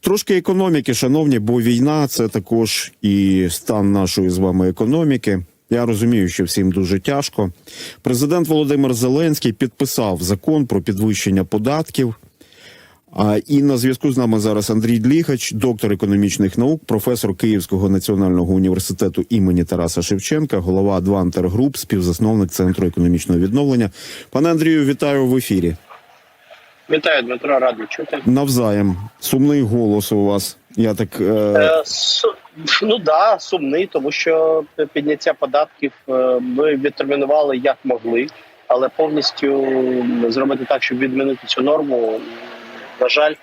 Трошки економіки, шановні, бо війна це також і стан нашої з вами економіки. Я розумію, що всім дуже тяжко. Президент Володимир Зеленський підписав закон про підвищення податків. І на зв'язку з нами зараз Андрій Длігач, доктор економічних наук, професор Київського національного університету імені Тараса Шевченка, голова Адвантер Груп, співзасновник центру економічного відновлення. Пане Андрію, вітаю в ефірі. Вітаю, Дмитро, радий чути. Навзаєм сумний голос у вас. Я так е, Е, су- ну да, сумний, тому що підняття податків е, ми відтермінували як могли, але повністю зробити так, щоб відмінити цю норму, на жаль,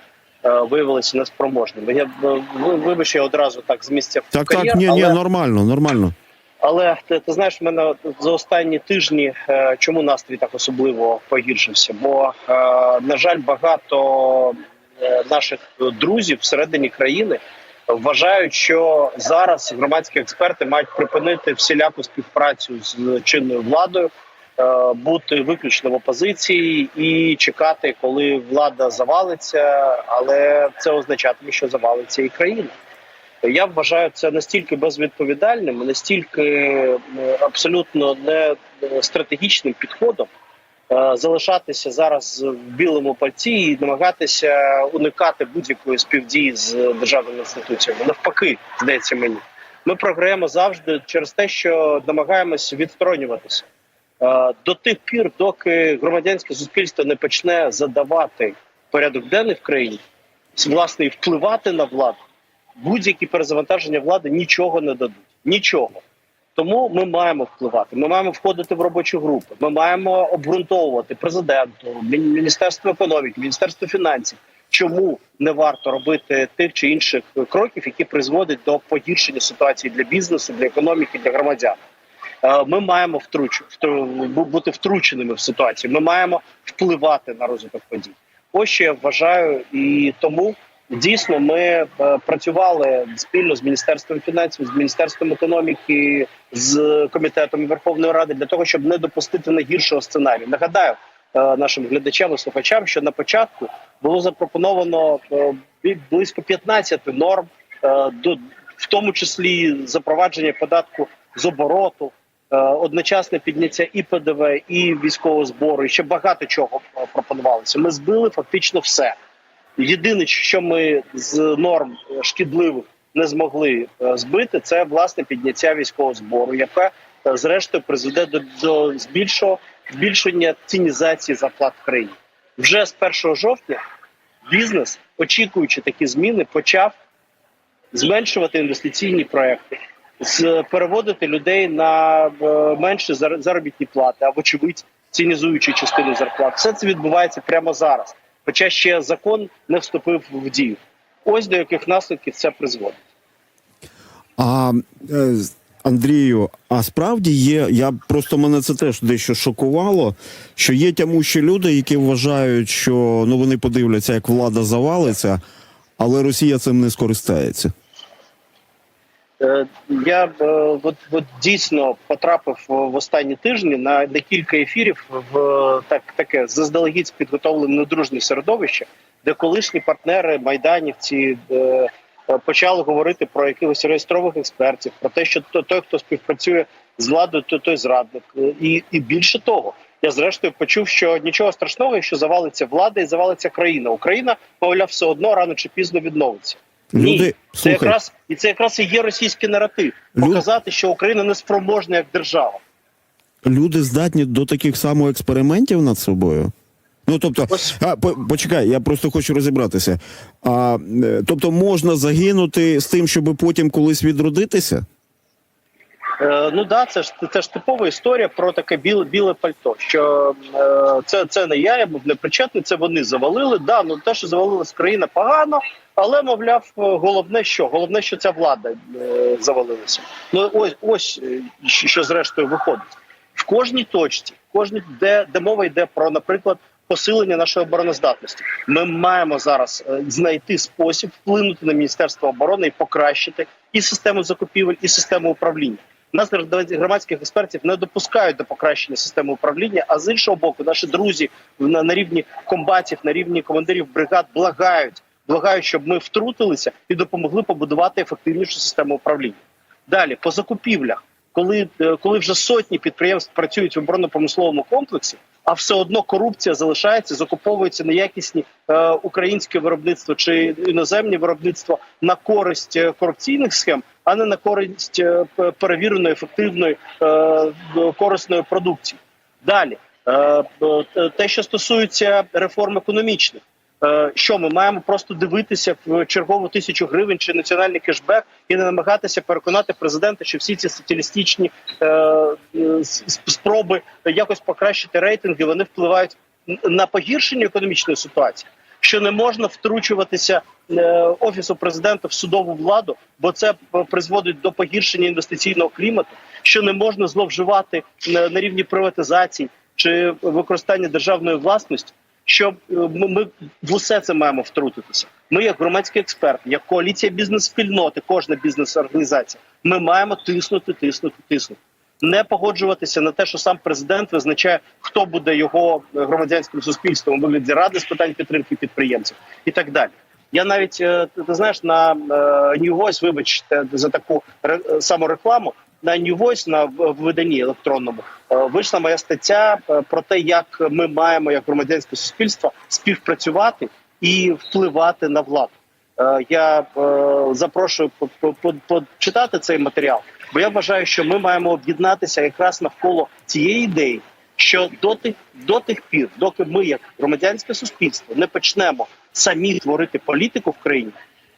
е, виявилися неспроможними. Я е, вибач, я одразу так з місця в так, кар'єр, так, ні, ні, нормально, нормально. Але ти, ти знаєш, в мене за останні тижні е, чому настрій так особливо погіршився? Бо, е, на жаль, багато е, наших друзів всередині країни вважають, що зараз громадські експерти мають припинити всіляку співпрацю з чинною владою, бути виключно в опозиції і чекати, коли влада завалиться, але це означатиме, що завалиться і країна. Я вважаю це настільки безвідповідальним, настільки е, абсолютно не е, стратегічним підходом е, залишатися зараз в білому пальці і намагатися уникати будь-якої співдії з державними інституціями. Навпаки, здається мені, ми програємо завжди через те, що намагаємось відсторонюватися до тих пір, доки громадянське суспільство не почне задавати порядок денний в країні, власне і впливати на владу будь-які перезавантаження влади нічого не дадуть. Нічого. Тому ми маємо впливати. Ми маємо входити в робочі групи. Ми маємо обґрунтовувати президенту, Мін- міністерство економіки, міністерство фінансів. Чому не варто робити тих чи інших кроків, які призводять до погіршення ситуації для бізнесу, для економіки, для громадян? Е, Ми маємо втруч... бути втрученими в ситуацію. Ми маємо впливати на розвиток подій. Ось що я вважаю, і тому Дійсно, ми е, працювали спільно з міністерством фінансів, з міністерством економіки, з комітетом Верховної Ради для того, щоб не допустити найгіршого сценарію. Нагадаю е, нашим глядачам і слухачам, що на початку було запропоновано е, близько 15 норм, до в тому числі запровадження податку з обороту, одночасне підняття і ПДВ, і військового збору, і ще багато чого пропонувалося. Ми збили фактично все. Єдине, що ми з норм шкідливих не змогли е, збити, це власне підняття військового збору, яке е, зрештою призведе до, до збільшого збільшення цінізації зарплат в країні. Вже з 1 жовтня бізнес, очікуючи такі зміни, почав зменшувати інвестиційні проекти, переводити людей на е, менші зар- заробітні плати, а вочевидь цінізуючи частину зарплат. Все це відбувається прямо зараз. Хоча ще закон не вступив в дію. Ось до яких наслідків це призводить. А е, Андрію, а справді є, я просто мене це теж дещо шокувало, що є тямущі люди, які вважають, що ну вони подивляться, як влада завалиться, але Росія цим не скористається. Е, Я е, от, от дійсно потрапив в останні тижні на декілька ефірів в так таке заздалегідь підготовлене недружне середовище, де колишні партнери майданівці е, почали говорити про якихось реєстрових експертів, про те, що то- той, хто співпрацює з владою, то той зрадник. І, і більше того, я зрештою почув, що нічого страшного, якщо завалиться влада і завалиться країна. Україна, мовляв, все одно рано чи пізно відновиться. Ні, Люди, це якраз і це якраз і є російський наратив показати, що Україна не спроможна як держава. люди здатні до таких самоекспериментів над собою. Ну тобто, а, по- почекай, я просто хочу розібратися. А, е, тобто, можна загинути з тим, щоб потім колись відродитися? Е, ну да, це ж це ж типова історія про таке біле біле пальто. Що е, це, це не я, я був не причетний, це вони завалили. Да, ну те, що завалилась країна погано, але мовляв, головне, що головне, що ця влада е, завалилася. Ну ось ось що зрештою виходить в кожній точці, в кожній, де, де мова йде про, наприклад, посилення нашої обороноздатності. Ми маємо зараз знайти спосіб вплинути на міністерство оборони і покращити і систему закупівель, і систему управління. Нас громадських експертів не допускають до покращення системи управління. А з іншого боку, наші друзі на, на рівні комбатів, на рівні командирів бригад благають благають, щоб ми втрутилися і допомогли побудувати ефективнішу систему управління. Далі по закупівлях, коли, е, коли вже сотні підприємств працюють в оборонно-промисловому комплексі, а все одно корупція залишається, закуповується неякісні е, українське виробництво чи іноземні виробництва на користь е, корупційних схем, а не на користь е, перевіреної ефективної е, корисної продукції. Далі е, те, що стосується реформ економічних. Е, Що ми маємо просто дивитися в чергову тисячу гривень чи національний кешбек і не намагатися переконати президента, що всі ці соціалістичні е, спроби якось покращити рейтинги вони впливають на погіршення економічної ситуації, що не можна втручуватися е, офісу президента в судову владу, бо це призводить до погіршення інвестиційного клімату, що не можна зловживати на рівні приватизації чи використання державної власності. Що е, ми, в усе це маємо втрутитися. Ми, як громадський експерт, як коаліція бізнес-спільноти, кожна бізнес-організація, ми маємо тиснути, тиснути, тиснути. Не погоджуватися на те, що сам президент визначає, хто буде його е, громадянським суспільством вигляді ради з питань підтримки підприємців і так далі. Я навіть е, ти, знаєш на New вибачте за таку ре- саморекламу. На New Voice, на виданні електронному е, вийшла моя стаття е, про те, як ми маємо як громадянське суспільство співпрацювати і впливати на владу. Е, Я запрошую по- по- по- почитати цей матеріал, бо я вважаю, що ми маємо об'єднатися якраз навколо цієї ідеї, що до тих до тих пір, доки ми, як громадянське суспільство, не почнемо самі творити політику в країні,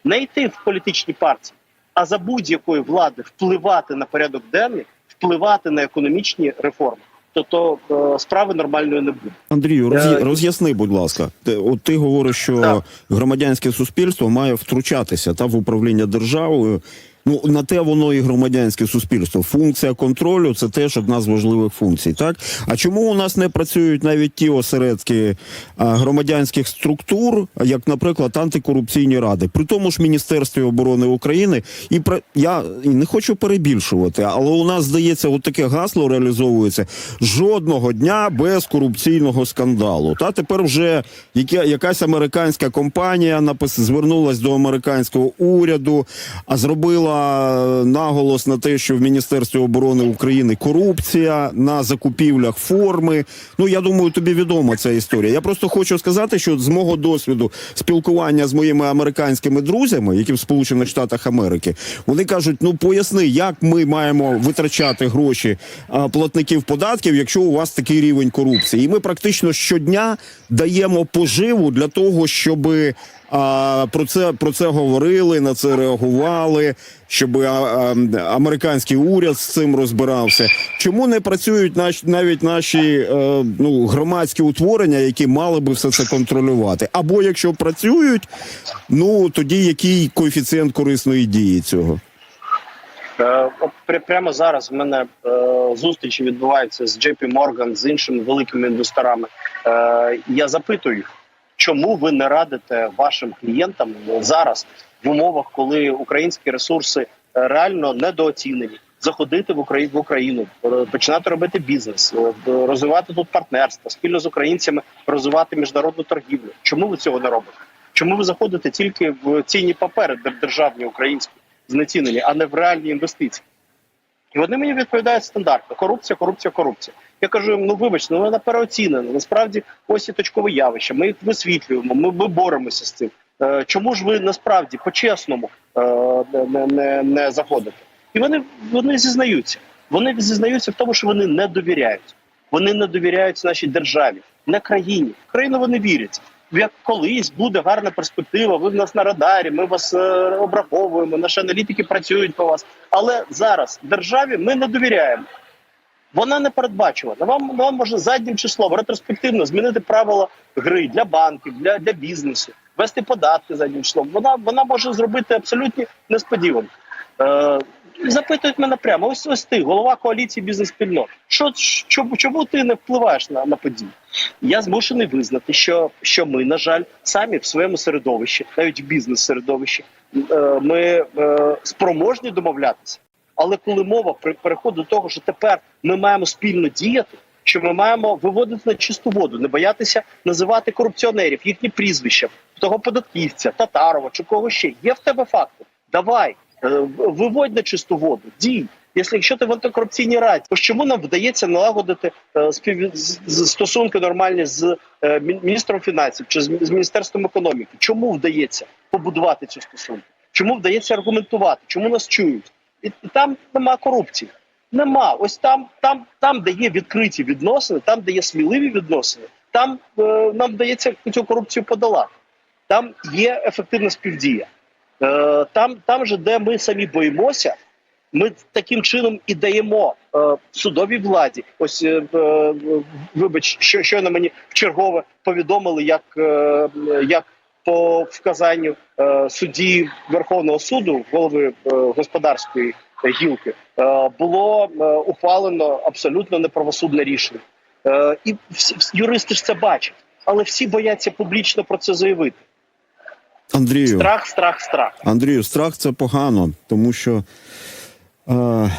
не йти в політичні партії, а за будь-якої влади впливати на порядок денний, впливати на економічні реформи, то то е, справи нормальної не буде. Андрію, роз'я- Е, роз'ясни, будь ласка. Ти, от ти говориш, що Так. громадянське суспільство має втручатися та в управління державою. Ну на те воно і громадянське суспільство. Функція контролю це теж одна з важливих функцій. Так а чому у нас не працюють навіть ті осередки громадянських структур, як, наприклад, антикорупційні ради, при тому ж Міністерстві оборони України, і про я не хочу перебільшувати, але у нас здається, от таке гасло реалізовується жодного дня без корупційного скандалу. Та тепер вже яка, якась американська компанія напис звернулась до американського уряду, а зробила наголос на те, що в Міністерстві оборони України корупція на закупівлях форми. Ну я думаю, тобі відома ця історія. Я просто хочу сказати, що з мого досвіду спілкування з моїми американськими друзями, які в Сполучених Штатах Америки, вони кажуть: ну поясни, як ми маємо витрачати гроші платників податків, якщо у вас такий рівень корупції, і ми практично щодня даємо поживу для того, щоби а, про це про це говорили, на це реагували, щоб американський уряд з цим розбирався. Чому не працюють наш, навіть наші е, ну, громадські утворення, які мали би все це контролювати? Або якщо працюють, ну тоді який коефіцієнт корисної дії цього? Е, прямо зараз в мене е, зустрічі відбуваються з JP Morgan, з іншими великими інвесторами. Я запитую їх, чому ви не радите вашим клієнтам зараз в умовах, коли українські ресурси е, реально недооцінені, заходити в Україну в Україну, е, починати робити бізнес, е, розвивати тут партнерство, спільно з українцями розвивати міжнародну торгівлю. Чому ви цього не робите? Чому ви заходите тільки в цінні папери дер- державні українські? знецінені, а не в реальні інвестиції. І вони мені відповідають стандартно: корупція, корупція, корупція. Я кажу їм, ну вибачте, ну вона переоцінена. Насправді ось і точкове явище. Ми їх висвітлюємо, ми, ми боремося з цим. Е, чому ж ви насправді по-чесному е, не, не, не заходите? І вони, вони зізнаються. Вони зізнаються в тому, що вони не довіряють. Вони не довіряють нашій державі, не країні. В країну вони вірять. Як колись буде гарна перспектива, ви в нас на радарі, ми вас е, обраховуємо, наші аналітики працюють по вас. Але зараз державі ми не довіряємо. Вона не передбачувана. Вам вам може заднім числом ретроспективно змінити правила гри для банків, для, для бізнесу, вести податки заднім числом. Вона вона може зробити абсолютні несподіванки. Е, запитують мене прямо: ось ось ти, голова коаліції бізнес-спільнот. Що чому, чому ти не впливаєш на, на події? Я змушений визнати, що, що ми, на жаль, самі в своєму середовищі, навіть в бізнес-середовищі, е, ми е, спроможні домовлятися. Але коли мова переходить до того, що тепер ми маємо спільно діяти, що ми маємо виводити на чисту воду, не боятися називати корупціонерів, їхні прізвища, того податківця, Татарова чи кого ще. Є в тебе факти. Давай е, виводь на чисту воду, дій. Якщо, ти в антикорупційній раді, то чому нам вдається налагодити е, спів... стосунки нормальні з е, міністром фінансів чи з, міністерством економіки? Чому вдається побудувати ці стосунки? Чому вдається аргументувати? Чому нас чують? І, там нема корупції. Нема. Ось там, там, там, де є відкриті відносини, там, де є сміливі відносини, там е, нам вдається цю корупцію подолати. Там є ефективна співдія. Е, там, там же, де ми самі боїмося, ми таким чином і даємо е, судовій владі. Ось е, е, вибач, що щойно мені вчергове повідомили, як, е, як по вказанню е, судді Верховного суду, голови е, господарської гілки, е, було ухвалено абсолютно неправосудне рішення. І всі, юристи ж це бачать, але всі бояться публічно про це заявити. Андрію, Страх, страх, страх. Андрію, страх це погано, тому що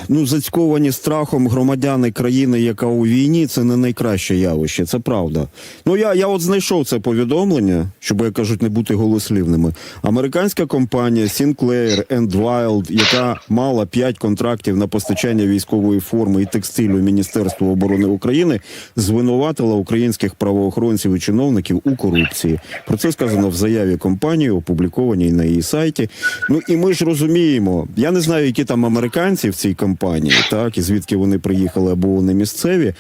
ну, зацьковані страхом громадяни країни, яка у війні, це не найкраще явище, це правда. Ну я, я от знайшов це повідомлення, щоб як кажуть, не бути голослівними. Американська компанія Sinclair and Wild, яка мала 5 контрактів на постачання військової форми і текстилю Міністерства оборони України, звинуватила українських правоохоронців і чиновників у корупції. Про це сказано в заяві компанії, опублікованій на її сайті. Ну і ми ж розуміємо, я не знаю, які там американці в цій компанії, так і звідки вони приїхали або вони місцеві.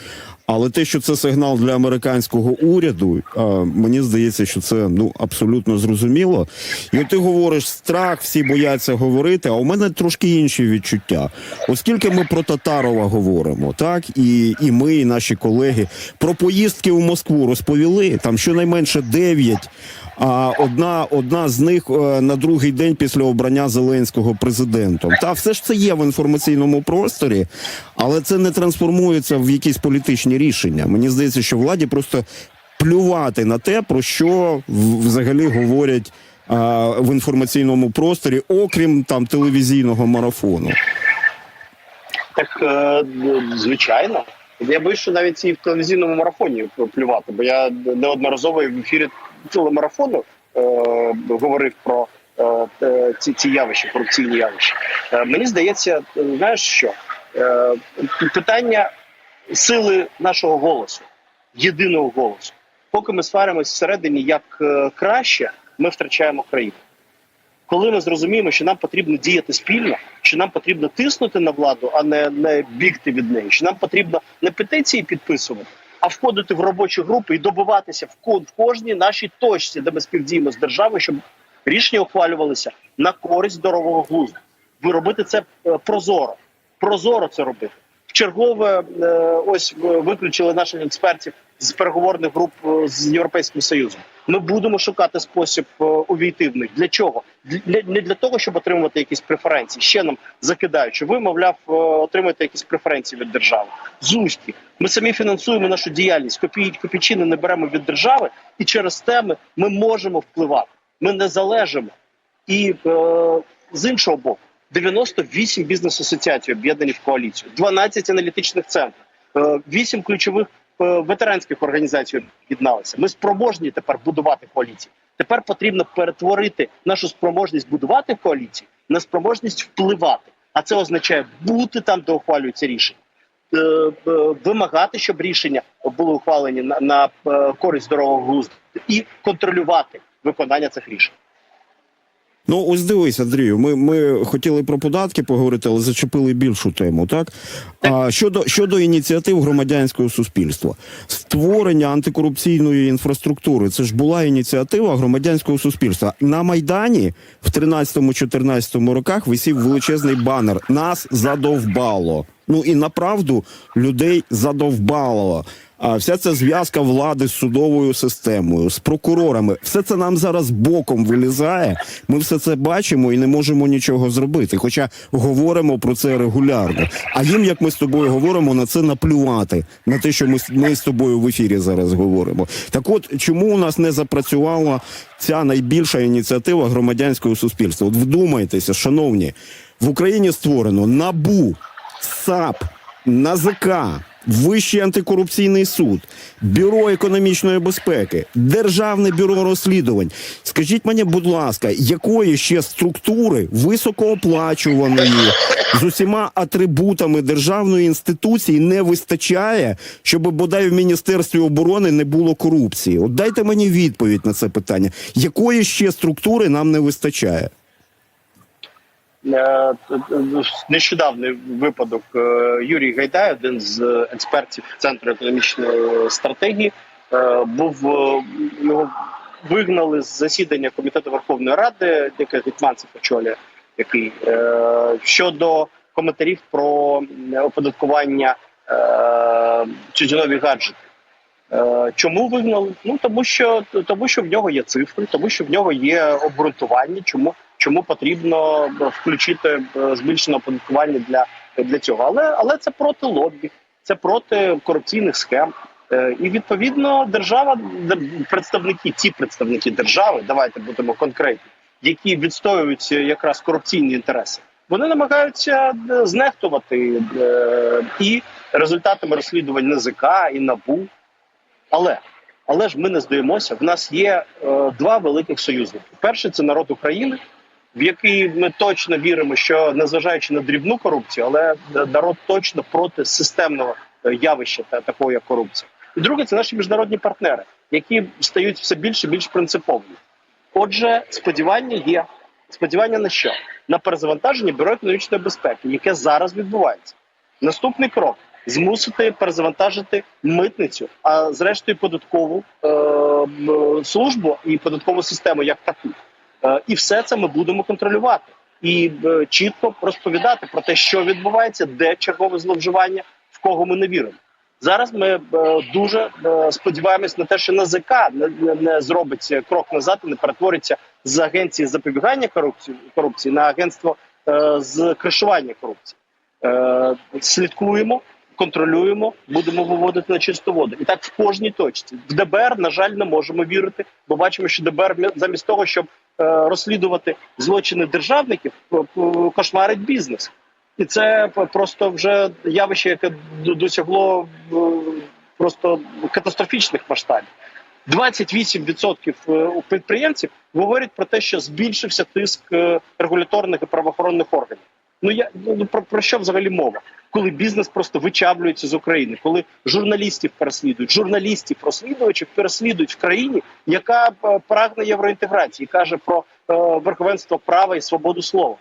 Але те, що це сигнал для американського уряду, мені здається, що це ну абсолютно зрозуміло. І ти говориш страх, всі бояться говорити. А у мене трошки інші відчуття. Оскільки ми про Татарова говоримо, так і, і ми, і наші колеги про поїздки у Москву розповіли. Там щонайменше дев'ять. А одна, одна з них е, на другий день після обрання Зеленського президентом. Та все ж це є в інформаційному просторі, але це не трансформується в якісь політичні рішення. Мені здається, що владі просто плювати на те, про що взагалі говорять а, в інформаційному просторі, окрім там телевізійного марафону. Так е, звичайно. Я боюсь, що навіть і в телевізійному марафоні плювати, бо я неодноразово в ефірі телемарафону е, говорив про е, ці, ці явища, корупційні явища. Е, мені здається, е, знаєш що? Е, питання сили нашого голосу, єдиного голосу. Поки ми сваримось всередині як е, краще, ми втрачаємо країну коли ми зрозуміємо, що нам потрібно діяти спільно, що нам потрібно тиснути на владу, а не, не бігти від неї, що нам потрібно не петиції підписувати, а входити в робочі групи і добиватися в, ко- в кожній нашій точці, де ми співдіємо з державою, щоб рішення ухвалювалися на користь здорового глузду. Ви робити це е, прозоро, прозоро це робити. Чергове е, ось виключили наших експертів з переговорних груп е, з європейським союзом. Ми будемо шукати спосіб е, увійти в них. Для чого? Для не для того, щоб отримувати якісь преференції. Ще нам закидають, що ви, мовляв, отримаєте якісь преференції від держави. Зузьки. Ми самі фінансуємо нашу діяльність. Копій, копійчини не беремо від держави, і через те ми, ми можемо впливати. Ми не залежимо. І е, з іншого боку, 98 бізнес-асоціацій об'єднані в коаліцію, 12 аналітичних центрів, е, 8 ключових е, ветеранських організацій об'єдналися. Ми спроможні тепер будувати коаліції. Тепер потрібно перетворити нашу спроможність будувати коаліції на спроможність впливати. А це означає бути там, де ухвалюються рішення. Е, е, Вимагати, щоб рішення були ухвалені на, на е, користь здорового глузду, і контролювати виконання цих рішень. Ну, ось дивись, Андрію. Ми, ми хотіли про податки поговорити, але зачепили більшу тему. Так а щодо щодо ініціатив громадянського суспільства, створення антикорупційної інфраструктури. Це ж була ініціатива громадянського суспільства. На майдані в 13-14 роках висів величезний банер. Нас задовбало. Ну і направду людей задовбало. А вся ця зв'язка влади з судовою системою, з прокурорами, все це нам зараз боком вилізає. Ми все це бачимо і не можемо нічого зробити. Хоча говоримо про це регулярно. А їм, як ми з тобою говоримо, на це наплювати, на те, що ми, ми з тобою в ефірі зараз говоримо. Так от чому у нас не запрацювала ця найбільша ініціатива громадянського суспільства? От вдумайтеся, шановні, в Україні створено набу, САП, НАЗК, Вищий антикорупційний суд, бюро економічної безпеки, державне бюро розслідувань. Скажіть мені, будь ласка, якої ще структури високооплачуваної з усіма атрибутами державної інституції не вистачає, щоб бодай в міністерстві оборони не було корупції? От дайте мені відповідь на це питання. Якої ще структури нам не вистачає? Е, нещодавний випадок е, Юрій Гайдай, один з експертів центру економічної стратегії, е, був його вигнали з засідання комітету Верховної Ради, яке Гетьманцев очолює, який щодо коментарів про оподаткування тютюнові гаджети. Чому вигнали? Ну тому що тому, що в нього є цифри, тому що в нього є обґрунтування. Чому чому потрібно включити е, збільшене оподаткування для, для цього? Але але це проти лобі, це проти корупційних схем. Е, І відповідно держава, де- представники, ті представники держави, давайте будемо конкретні, які відстоюють якраз корупційні інтереси, вони намагаються е, знехтувати е, і результатами розслідувань НЗК і НАБУ. Але але ж ми не здаємося. В нас є е, два великих союзники. Перший це народ України, в який ми точно віримо, що незважаючи на дрібну корупцію, але народ точно проти системного е, явища та такого як корупція. І друге, це наші міжнародні партнери, які стають все більше і більш принциповими. Отже, сподівання є. Сподівання на що? На перезавантаження бюро економічної безпеки, яке зараз відбувається. Наступний крок змусити перезавантажити митницю, а зрештою податкову е, службу і податкову систему як таку. Е, і все це ми будемо контролювати і е, чітко розповідати про те, що відбувається, де чергове зловживання, в кого ми не віримо. Зараз ми е, дуже сподіваємось на те, що НАЗК не, не, не зробить крок назад і не перетвориться з агенції запобігання корупції корупції на агентство з кришування корупції. Слідкуємо, контролюємо, будемо виводити на чисту воду. І так в кожній точці. В ДБР, на жаль, не можемо вірити, бо бачимо, що ДБР замість того, щоб розслідувати злочини державників, п- п- кошмарить бізнес. І це просто вже явище, яке досягло е, просто катастрофічних масштабів. 28% е, підприємців говорять про те, що збільшився тиск е, регуляторних і правоохоронних органів. Ну я ну про, про що взагалі мова? Коли бізнес просто вичавлюється з України, коли журналістів переслідують, журналістів, розслідувачів переслідують в країні, яка е, прагне євроінтеграції, каже про е, верховенство права і свободу слова.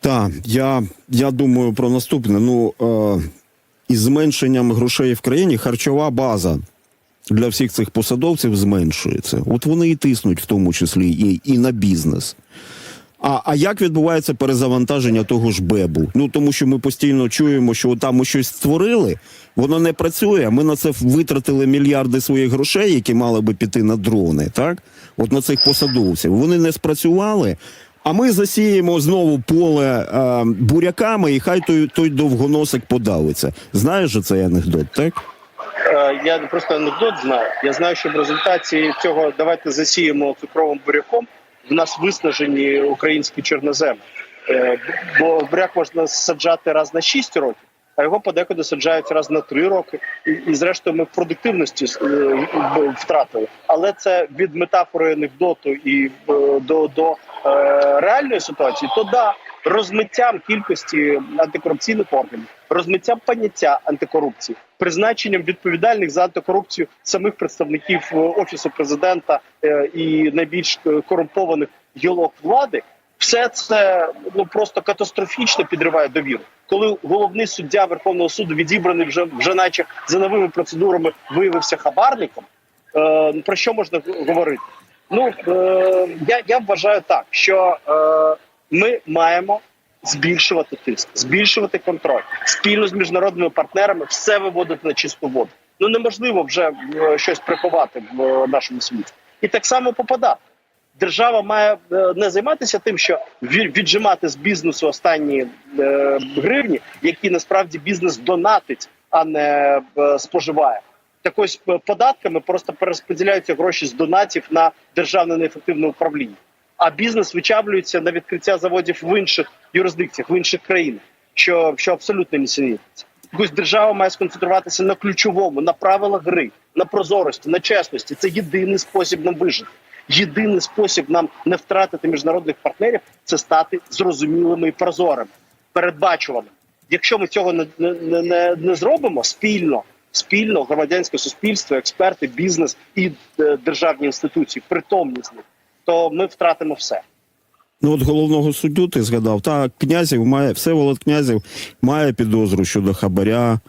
Так, я, я думаю про наступне. Ну, е, із зменшенням грошей в країні харчова база для всіх цих посадовців зменшується. От вони і тиснуть, в тому числі, і, і на бізнес. А, а як відбувається перезавантаження того ж Бебу? Ну тому що ми постійно чуємо, що там ми щось створили, воно не працює. Ми на це витратили мільярди своїх грошей, які мали би піти на дрони, так? От на цих посадовців. Вони не спрацювали. А ми засіємо знову поле е, буряками, і хай той, той довгоносик подавиться. Знаєш же цей анекдот, так? Е, Я просто анекдот знаю. Я знаю, що в результаті цього давайте засіємо цукровим буряком. В нас виснажені українські чорноземи. Е, Бо буряк можна саджати раз на 6 років, а його подекуди саджають раз на 3 роки. І, і зрештою ми в продуктивності е, втратили. Але це від метафори анекдоту і е, до, до реальної ситуації, то да. Розмиттям кількості антикорупційних органів, розмиттям поняття антикорупції, призначенням відповідальних за антикорупцію самих представників е, офісу президента е, і найбільш е, корумпованих гілок влади, все це ну просто катастрофічно підриває довіру. Коли головний суддя Верховного суду відібраний вже вже, наче за новими процедурами, виявився хабарником. Е, про що можна говорити? Ну е, я, я вважаю так, що е, ми маємо збільшувати тиск, збільшувати контроль спільно з міжнародними партнерами, все виводити на чисту воду. Ну неможливо вже е, щось приховати в е, нашому світі, і так само по. Держава має е, не займатися тим, що ві- віджимати з бізнесу останні гривні, які насправді бізнес донатить, а не споживає. Так ось податками просто перерозподіляються гроші з донатів на державне неефективне управління. А бізнес вичавлюється на відкриття заводів в інших юрисдикціях, в інших країнах. що, що абсолютно нісенітниця. Якусь держава має сконцентруватися на ключовому, на правилах гри, на прозорості, на чесності. Це єдиний спосіб нам вижити. Єдиний спосіб нам не втратити міжнародних партнерів це стати зрозумілими і прозорими, передбачуваними. Якщо ми цього не, не, не, не зробимо спільно, спільно громадянське суспільство, експерти, бізнес і е, державні інституції, притомність них, то ми втратимо все. Ну, от головного суддю ти згадав. Так, князів має Всеволод князів має підозру щодо хабаря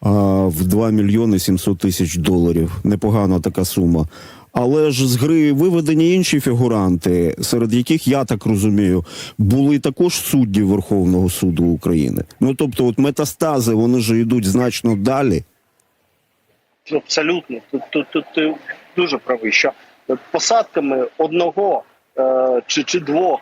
а, в 2 мільйони 700 тисяч доларів. Непогана така сума. Але ж з гри виведені інші фігуранти, серед яких я так розумію, були також судді Верховного суду України. Ну тобто, от метастази вони ж йдуть значно далі. Абсолютно, тут, тут, тут ти дуже правий, що посадками одного е, чи, чи двох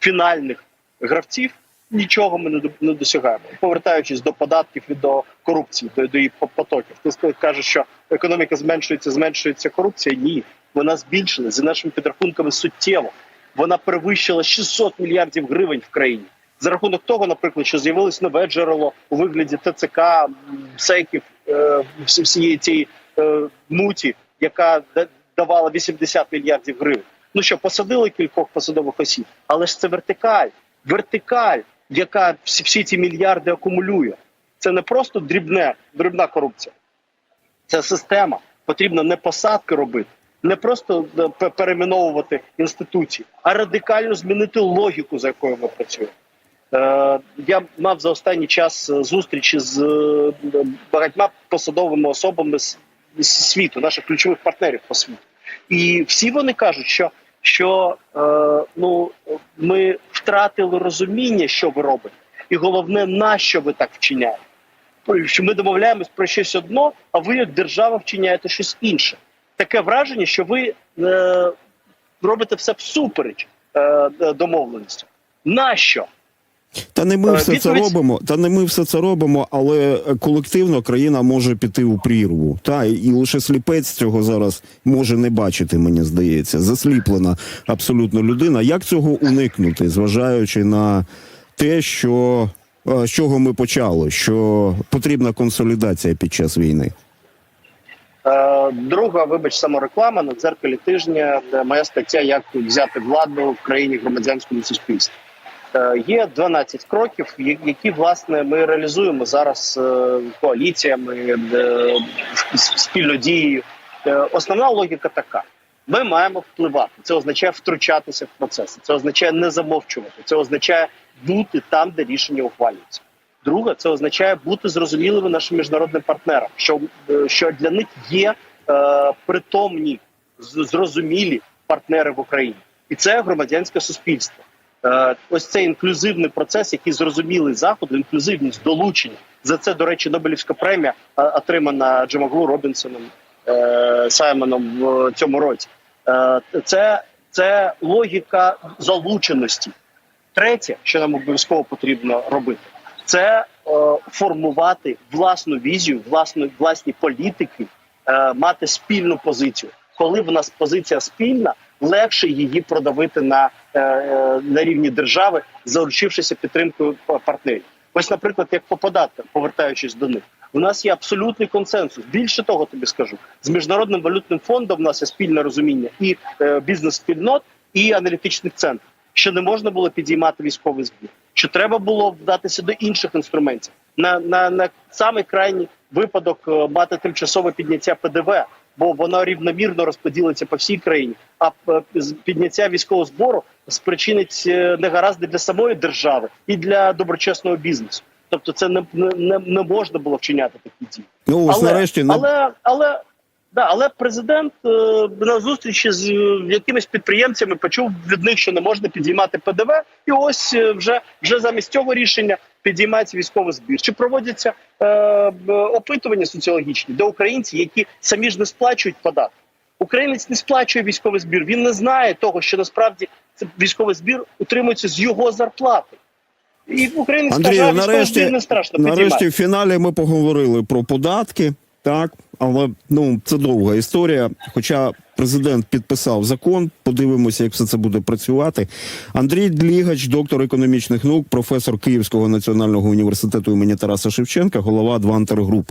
фінальних гравців нічого ми не, до- не досягаємо. Повертаючись до податків і до корупції, до, до її по- потоків. Ти кажеш, що економіка зменшується, зменшується корупція. Ні, вона збільшилась за нашими підрахунками суттєво. Вона перевищила 600 мільярдів гривень в країні. За рахунок того, наприклад, що з'явилось нове джерело у вигляді ТЦК, СЕКів, е, всієї цієї е, муті, яка да- давала 80 мільярдів гривень. Ну що, посадили кількох посадових осіб, але ж це вертикаль, вертикаль, яка всі, всі ці мільярди акумулює. Це не просто дрібне, дрібна корупція. Це система. Потрібно не посадки робити, не просто е, пе- перейменовувати інституції, а радикально змінити логіку, за якою ми працюємо. Е, я мав за останній час е, зустрічі з е, багатьма посадовими особами з світу, наших ключових партнерів по світу. І всі вони кажуть, що, що е, ну, ми втратили розуміння, що ви робите, і головне, на що ви так вчиняєте. Що ми домовляємось про щось одно, а ви, як держава, вчиняєте щось інше. Таке враження, що ви е, робите все всупереч е, домовленості. Нащо? Та не ми Е, все це робимо. Та не ми все це робимо, але колективно країна може піти у прірву. Та і лише сліпець цього зараз може не бачити, мені здається. Засліплена абсолютно людина. Як цього уникнути, зважаючи на те, що е, з чого ми почали, що потрібна консолідація під час війни? Е, Друга, вибач, самореклама на дзеркалі тижня, де моя стаття Як взяти владу в країні громадянському суспільстві. Е, Є 12 кроків, які власне ми реалізуємо зараз е, коаліціями, е, спільно дією. Основна логіка така: ми маємо впливати. Це означає втручатися в процеси. Це означає не замовчувати. Це означає бути там, де рішення ухвалюються. Друге, це означає бути зрозумілими нашим міжнародним партнерам, що, що для них є е, притомні, зрозумілі партнери в Україні, і це громадянське суспільство. Е, ось цей інклюзивний процес, який зрозумілий заходу, інклюзивність, долучення. За це, до речі, Нобелівська премія е, отримана Джамаглу Робінсоном е, Саймоном в цьому році. Це, це логіка залученості. Третє, що нам обов'язково потрібно робити, це формувати власну візію, власну власні політики, мати спільну позицію. Коли в нас позиція спільна, легше її продавити на, на рівні держави, заручившися підтримкою партнерів. Ось, наприклад, як по податках, повертаючись до них, у нас є абсолютний консенсус. Більше того, тобі скажу, з міжнародним валютним фондом у нас є спільне розуміння і е, бізнес-спільнот, і аналітичних центрів, що не можна було підіймати військовий збір, що треба було вдатися до інших інструментів. На, на, на самий крайній випадок е, мати тимчасове підняття ПДВ, бо воно рівномірно розподілиться по всій країні. А е, підняття військового збору спричинить е, негаразди для самої держави і для доброчесного бізнесу. Тобто, це не, не, не можна було вчиняти такі дії. Ну ось але, нарешті на але, але, да, але президент е, на зустрічі з е, якимись підприємцями почув від них, що не можна підіймати ПДВ, і ось вже, вже замість цього рішення підіймається військовий збір. Чи проводяться е, опитування соціологічні до українців, які самі ж не сплачують податки? Українець не сплачує військовий збір. Він не знає того, що насправді військовий збір утримується з його зарплати. І українець Андрію, каже, нарешті- не страшно. Нарешті в фіналі ми поговорили про податки, так, але ну це довга історія. Хоча Президент підписав закон. Подивимося, як все це буде працювати. Андрій Длігач, доктор економічних наук, професор Київського національного університету імені Тараса Шевченка, голова Адвантер Груп.